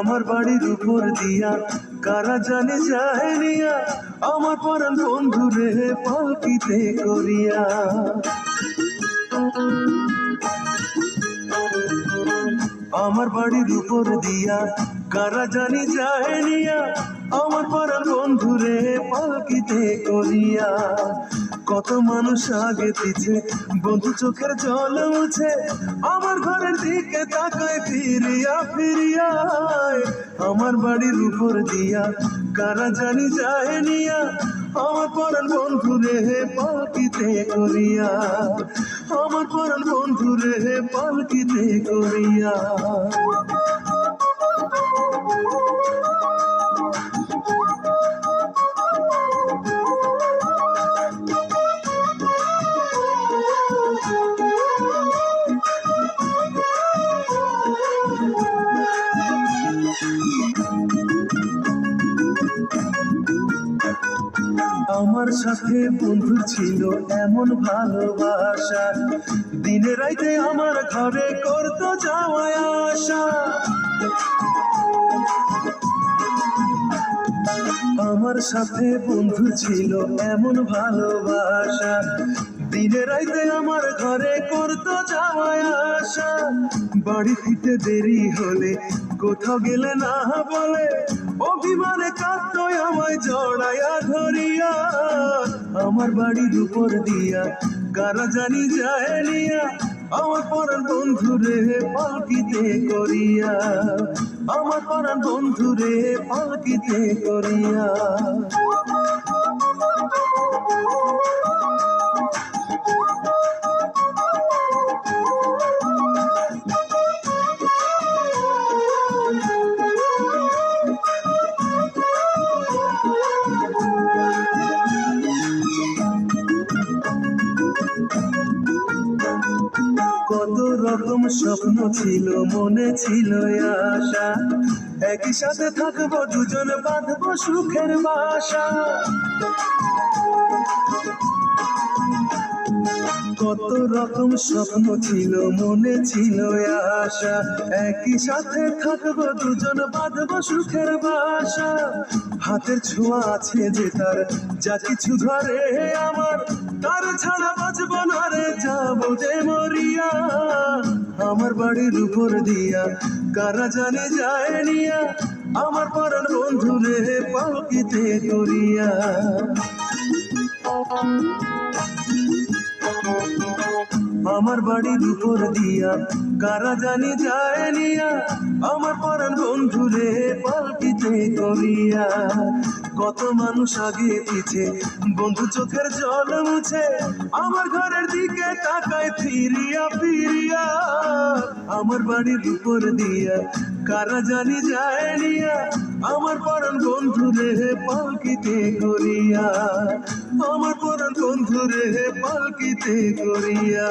আমার বাড়ির উপর দিয়া। কারা জানে যায় নিয়া আমার পরাণ বন্ধু রে পালকিতে করিয়া। আমার বাড়ির উপর দিয়া, কারা জানি যায় নিয়া আমার পাড়ার বন্ধু রে পালকিতে করিয়া। কত মানুষ আগে পিছে? বন্ধু চোখের জল মুছে আমার ঘরের দিকে তাকায়, ফিরিয়া ফিরিয়া আমার বাড়ির উপর দিয়া কারা জানি যায় নিয়া, আমার পরাণ বন্ধু রে পালকিতে করিয়া। আমার পরাণ বন্ধু রে পালকিতে করিয়া। আমার সাথে বন্ধু ছিল এমন ভালোবাসা। দিনে রাইতে আমার ঘরে করতো যাওয়ায় আশা। আমার সাথে বন্ধু ছিল এমন ভালোবাসা। দিনে রাইতে আমার ঘরে করতো যাওয়ায় আশা। বাড়ি ফিরতে দেরি হলে কোথাও গেলে না বলে। অভিমানে কাঁদতো আমায় জড়াইয়া ধরিয়া। আমার বাড়ির উপর দিয়া কারা জানি যায় নিয়া। আমার পরাণ বন্ধু রে পালকিতে করিয়া। আমার পরাণ বন্ধু রে পালকিতে করিয়া। কত রকম স্বপ্ন ছিল মনে ছিল আশা। একই সাথে থাকব দুজন বাঁধবো সুখের বাসা। কত রকম স্বপ্ন ছিল, মনে ছিল আশা। একই সাথে থাকব দুজন, বাঁধবো সুখের বাসা। হাতের ছোঁয়া আছে যে তার, যা কিছু ধরে আমার। তার ছাড়া বাঁচবো না রে, যাব যে মরিয়া। আমার বাড়ির উপর দিয়া, কারা জানে যায় নিয়া। আমার পরাণ বন্ধু রে, পালকিতে করিয়া। আমার বাড়ির উপর দিয়া। কারা জানি যায় নিয়া, আমার পরাণ বন্ধু রে পালকিতে করিয়া। কত মানুষ আগে পিছে, বন্ধু চোখের জল মুছে, আমার ঘরের দিকে তাকায় ফিরিয়া ফিরিয়া। আমার বাড়ির উপর দিয়া, কারা জানি যায় নিয়া আমার পরাণ বন্ধু রে পালকিতে করিয়া। আমার পরাণ বন্ধু রে পালকিতে করিয়া।